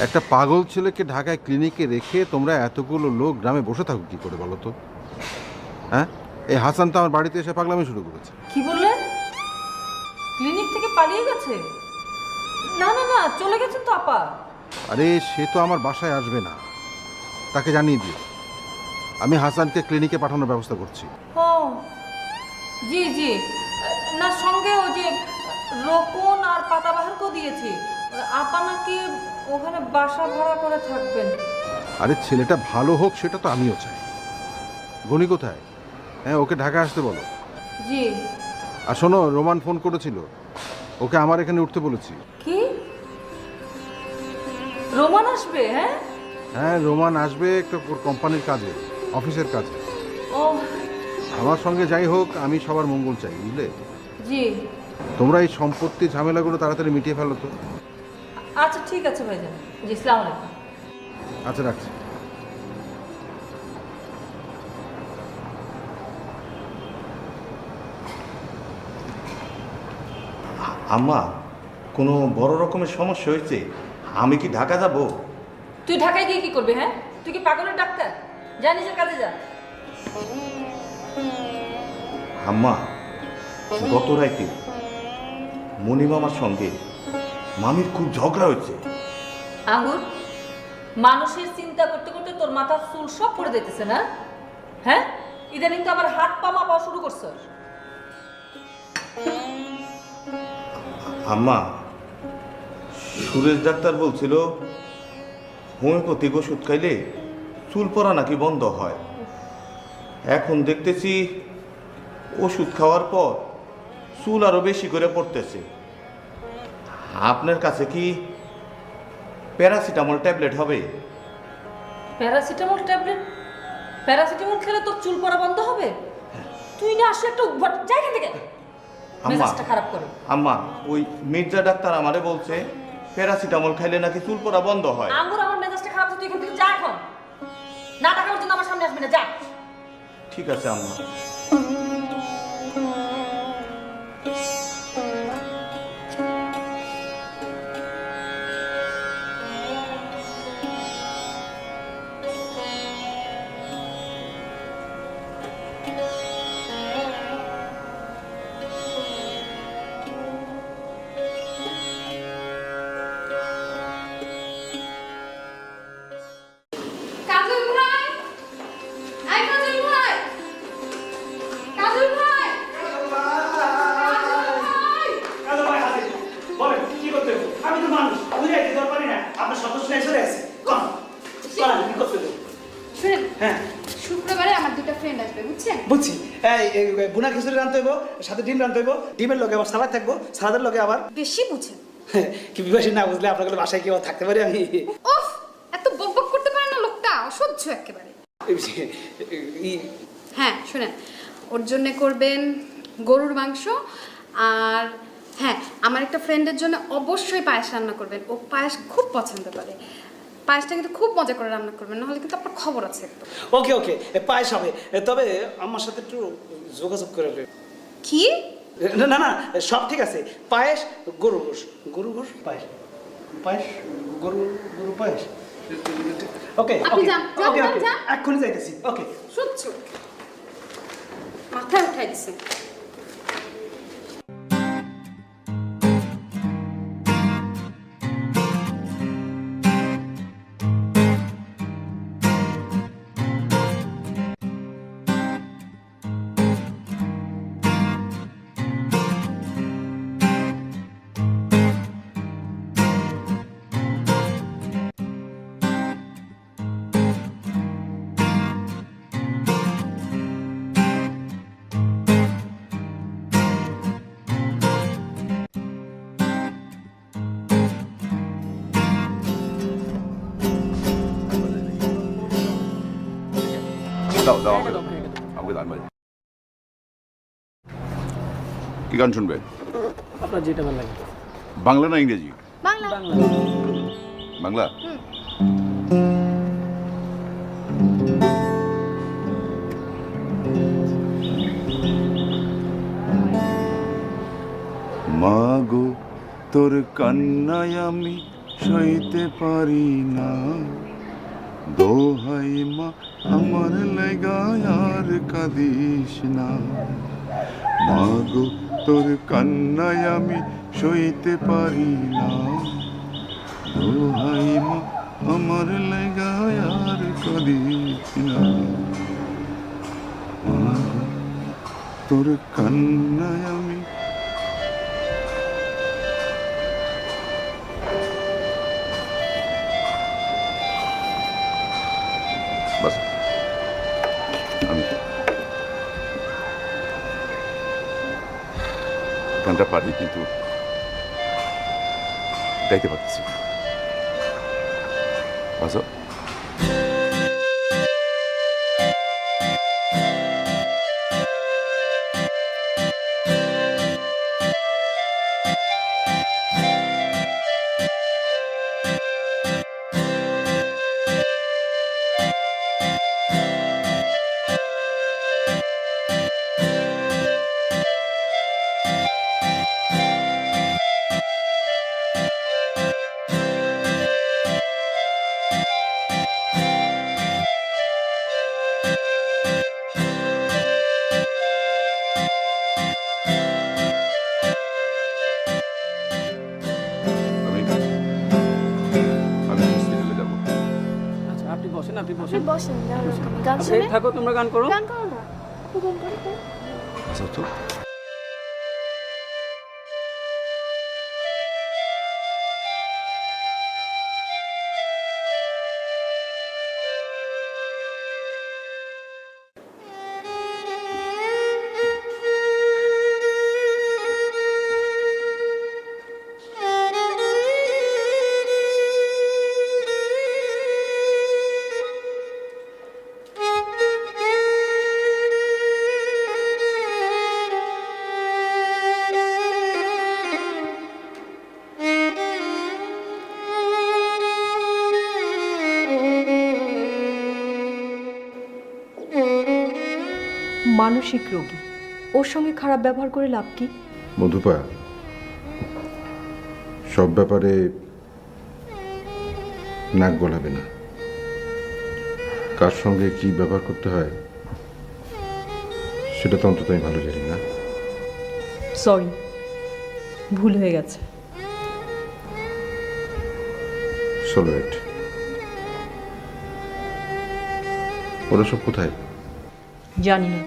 একটা পাগল ছেলেকে ঢাকায় ক্লিনিকে রেখে তোমরা এতগুলো লোক গ্রামে বসে থাকো কি করে বলো তো? হ্যাঁ? এই হাসান তো আমার বাড়িতে এসে পাগলামি শুরু করেছে। কি বললে? ক্লিনিক থেকে পালিয়ে গেছে? না না না চলে গেছেন তো আপা। আরে সে তো আমার বাসায় আসবে না। তাকে জানিয়ে দিও। আমি হাসানকে ক্লিনিকে পাঠানোর ব্যবস্থা করছি। ও জি জি। না সঙ্গে ও যে রোকন আর পাতাবাহারকেও দিয়েছি। আপা নাকি ওখানে বাসা ভাড়া করে থাকবেন। আরে ছেলেটা ভালো হোক সেটা তো আমিও চাই। গনি কোথায়? হ্যাঁ ওকে ঢাকা আসতে বলো। জি। আর শোনো রোমান ফোন করেছিল। ওকে আমার এখানে উঠতে বলেছি। কি? রোমান আসবে হ্যাঁ? হ্যাঁ রোমান আসবে একটা কোম্পানির কাজে অফিসের কাজে। ও। আমার সঙ্গে যাই হোক আমি সবার মঙ্গল চাই বুঝলে? জি। তোমরা এই সম্পত্তি ঝামেলাগুলো তাড়াতাড়ি মিটিয়ে ফেলো তো। আচ্ছা ঠিক আছে ভাইজান। জি ইসলাম আলাইকুম। আচ্ছা রাখছি। আম্মা কোনো বড় রকমের সমস্যা হয়েছে? আমি কি ঢাকা যাব? তুই ঢাকায় গিয়ে কি করবি হ্যাঁ? তুই কি পাগলের ডাক্তার? যা নিজের কাজে যা। আম্মা গত রাইতে মণিমামার সঙ্গে মামির খুব ঝগড়া হয়েছে। আঙ্গুর মানুষের চিন্তা করতে করতে তোর মাথার চুল সব পড়ে দিতেছে না? হ্যাঁ? ইদানিং তো আবার হাত পা মাপা শুরু করছ। আম্মা সুরেশ ডাক্তার বলছিল হোমিওপ্যাথিক ওষুধ খাইলে চুল পড়া নাকি বন্ধ হয়। এখন দেখতেছি ওষুধ খাওয়ার পর চুল আরও বেশি করে পড়তেছে। আপনার কাছে কি প্যারাসিটামল ট্যাবলেট হবে? Paracetamol tablet? প্যারাসিটামল খেলে তোর চুল পড়া বন্ধ হবে? তুই না আসলে একটা উদ্ভট জায়গা থেকে। আম্মা মেজাজটা খারাপ করে। আম্মা ওই মির্জা ডাক্তার আমারে বলছে প্যারাসিটামল খাইলে নাকি চুল পড়া বন্ধ হয়। আঙ্গুর আমার মেজাজটা খারাপ তুই এখান থেকে যা এখন। না টাকার জন্য আমার সামনে আসবি না যা। ঠিক আছে আম্মা। বুঝছি। এই বুনা খিচুড়ি রানতে হইব সাথে ডিম রানতে হইব ডিমের লগে আবার সালাদ থাকব সালাদের লগে আবার বেশি বুঝেন কি বিবাসী না বুঝলে আপনার কাছে বাসায় কেউ থাকতে পারি আমি? উফ এত বকবক করতে পারে না লোকটা অসহ্য একেবারে। হ্যাঁ শুনেন ওর জন্য করবেন গরুর মাংস আর হ্যাঁ আমার একটা ফ্রেন্ডের জন্য অবশ্যই পায়েস রান্না করবেন। ও পায়েস খুব পছন্দ করে। পায়েসটা কিন্তু খুব মজা করে রান্না করবেন নাহলে কিন্তু আপনার খবর আছে একটু ওকে ওকে পায়েস হবে। তবে আমার সাথে একটু যোগাযোগ করে। কি? না না সব ঠিক আছে। পায়েস গরু গোশ। গরু গোশ পায়েস। পায়েস গরু গরু পায়েস। ওকে আপনি ওকে ওকে। এক্ষুনি যাইতেছি। ওকে। সহ্য মাথায় উঠাই দিছে। দাও দাও আমাকে দাও। আমাকে কি গান শুনবেন আপনার যেটা ভালো লাগে। বাংলা না ইংরেজি? বাংলা। বাংলা? মাগো তোর কান্নায় আমি সইতে পারি না। আমার লেগায় আর কাঁদিস না। মাগো, তোর কান্নায় আমি সইতে পারি না। দোহাই মা আমার লেগায় আর কাঁদিস না। তোর কান্নায় আমি বাস আমি গানটা পারি কিন্তু গাইতে পারতেছি। বাসো বসেন। গান আপনি শুনে থাকো তোমরা গান করো গান করো না গান করো তো। আচ্ছা তো মানসিক রোগী। ওর সঙ্গে খারাপ ব্যবহার করে লাভ কি? মধুপা সব ব্যাপারে নাক গলাবে না। কার সঙ্গে কি ব্যবহার করতে হয় সেটা তো অন্তত আমি ভালো জানি না। সরি ভুল হয়ে গেছে। সোলোয়েট ওরা সব কোথায়? জানি না।